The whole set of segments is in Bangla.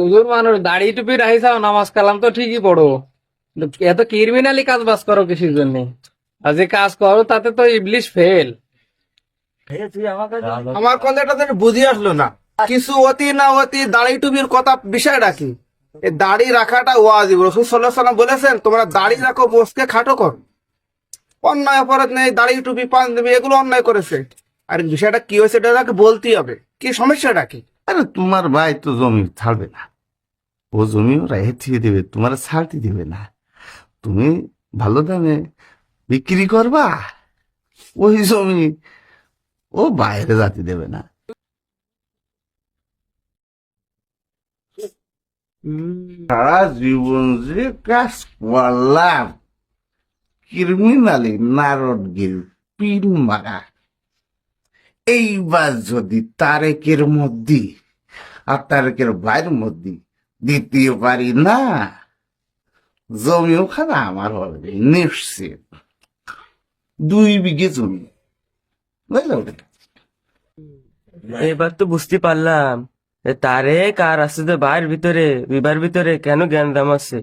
হুজুর মানুষ দাড়ি টুপি রাখিসাও নামাজ কালাম তো ঠিকই পড়ো। এত ক্রিমিনালি কাজ বাজ করো কিসের জন্য। আর যে কাজ করো তাতে তো ইবলিশ ফেল আমার কন্যাটা বুঝি আসলো না। কিছু অতি না অতি দাড়ি টুপির কথা কি এই দাড়ি রাখাটা ওয়াজিব। রসুল সাল্লাহ সাল্লাম বলেছেন তোমরা দাড়ি রাখো বসকে খাটো কর। অন্যায় অপরাধ নেই দাড়ি টুপি পান দেবে এগুলো অন্যায় করেছে। আর বিষয়টা কি হয়েছে এটা তাকে বলতেই হবে। কি সমস্যাটা কি? আরে তোমার ভাই তো জমি ছাড়বে না। ও জমি ওরা হেঁচিয়ে দেবে, তোমার ছাড়তে দেবে না। তুমি ভালো দামে বিক্রি করবা, ওই জমি ও বাইরে যাতে দেবে না। সারা জীবন যে কাজ করলাম ক্রিমিনালি নারদগিরি পিন মারা। এইবার যদি তারেকের মধ্যে আর তারেকের বাইরের মধ্যে দ্বিতীয় পারি না জমি ওখানে আমার হবে, নিশ্চিত। দুই বিঘে জমি। এবার তো বুঝতে পারলাম যে তারে কার আছে তো বাইরের ভিতরে বিবার ভিতরে কেন জ্ঞান দাম আছে?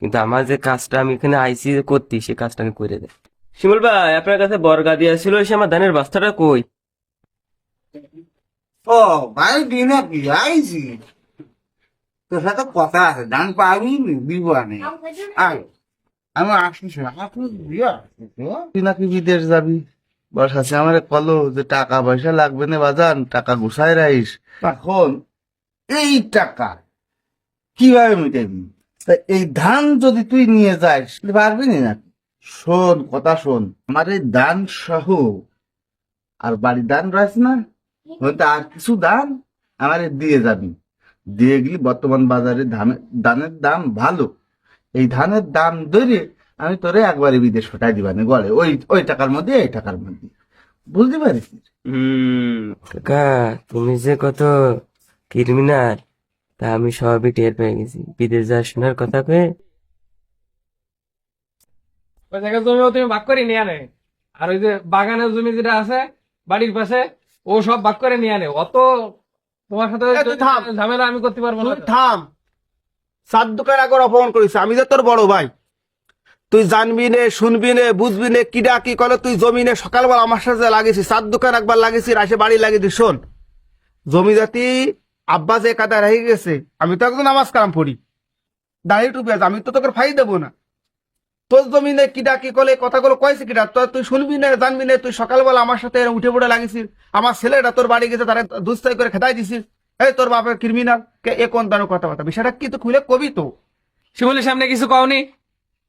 কিন্তু আমার যে কাজটা আমি এখানে আইসি করতে সে কাজটা আমি করে দেয় শিমুল ভাই, আপনার কাছে বর্গা দিয়া ছিল, সে আমার ধানের বাস্তাটা কই? ও ভাই দিনা কি আইছি তোর সাথে কথা আছে ডান পাবি দিব আনে। আয় আমি আসিস তুই নাকি বিদেশ যাবি? বস আছে আমার কলো যে টাকা পয়সা লাগবে না বাজান টাকা রাইস এখন এই টাকা কীভাবে মিটাবি? তা এই ধান যদি তুই নিয়ে যাস তুই পারবি না শোন কথা শোন আমার এই দান সহ আর বাড়ির দান রয়েছে না? আর কিছু আমার দিয়ে যাবি। দিয়ে গেলি বর্তমান বাজারে ধানের ধানের দাম ভালো। এই ধানের দাম ধরে আমি তোরে একবারে বিদেশ ফোটাই দিবানে গড়ে। ওই ওই টাকার মধ্যে এই টাকার মধ্যে। বুঝতে পারিস? কাকা তুমি যে কত ক্রিমিনাল তা আমি সবই টের পেয়ে গেছি। বিদেশ যা শোনার কথা কয়ে। ওই জমিও তুমি ভাগ করে নিয়ে আনে আর ওই যে বাগানের জমি যেটা আছে বাড়ির পাশে ও সব ভাগ করে নিয়ে আনে। অত তোমার সাথে ঝামেলা আমি করতে পারব না থাম। সাত দোকান আগর অপমান করিস। আমি যে তোর বড় ভাই। তুই জানবি নে শুনবি নে বুঝবি নে কিডা কি করে তুই জমিনে সকালবেলা আমার সাথে লাগিয়েছিস সাত দোকান একবার লাগিয়েছিস আসে বাড়ি লাগিয়ে দিস শোন। জমি জাতি আব্বাস যে কাদা রেখে গেছে। আমি তো একদম নামাজ কালাম পড়ি। দাঁড়িয়ে টুপি আছে আমি তো তোকে ফাই দেবো না। তোর জমিনে কিডা কি কলে কথাগুলো কয়েছে কিডা? তো তুই শুনবি না, জানবি না, তুই সকালবেলা আমার সাথে উঠে পড়ে লাগিয়েছিস। আমার ছেলেটা তোর বাড়ি গেছে, তারা দুস্তাই করে খেদাই দিছিস। এই তোর বাপের ক্রিমিনাল এ কোন দানো কথাবার্তা? বিষয়টা কি তো খুলে কবি তো। শিমুলের সামনে কিছু কওনি?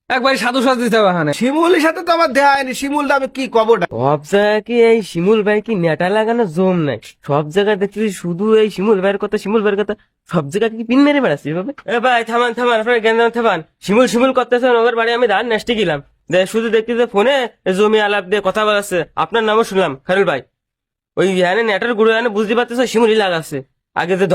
একবার সাধু সাজ দিতে হবে এখানে। শিমুলের সাথে তো আমার দেহা হয়নি। শিমুল আমি কি কবটা সব জায়গায় কি এই শিমুল ভাই কি নেটা লাগানো জম নাই? সব জায়গায় দেখছি শুধু এই শিমুল ভাইয়ের কথা শিমুল ভাইয়ের কথা? সব জায়গায় কি পিন মেরে বেড়াচ্ছি এভাবে? এ ভাই থামান থামান আপনার জ্ঞান থামান। শিমুল শিমুল করতেছেন ওদের বাড়ি আমি ধান নেস্টে গেলাম। দে শুধু দেখতে যে ফোনে জমি আলাপ দিয়ে কথা বলাচ্ছে। আপনার নামও শুনলাম খারুল ভাই। ওই হ্যাঁ নেটার গুড়ো হ্যাঁ বুঝতে পারতেছে শিমুলই লাগাচ্ছে। আগে যে